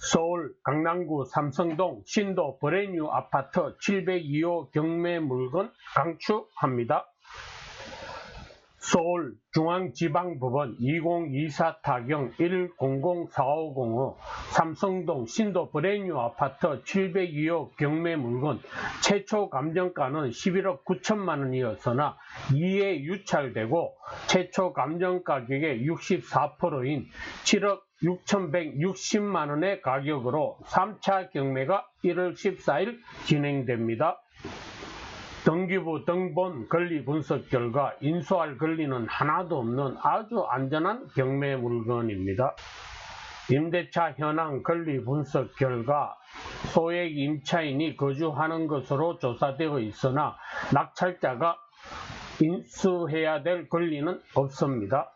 서울 강남구 삼성동 신도 브레뉴 아파트 702호 경매 물건 강추합니다. 서울 중앙지방법원 2024 타경 1004505 삼성동 신도 브레뉴 아파트 702호 경매 물건 최초 감정가는 11억 9천만 원이었으나 2회 유찰되고 최초 감정 가격의 64%인 7억 6,160만 원의 가격으로 3차 경매가 1월 14일 진행됩니다. 등기부 등본 권리 분석 결과 인수할 권리는 하나도 없는 아주 안전한 경매 물건입니다. 임대차 현황 권리 분석 결과 소액 임차인이 거주하는 것으로 조사되어 있으나 낙찰자가 인수해야 될 권리는 없습니다.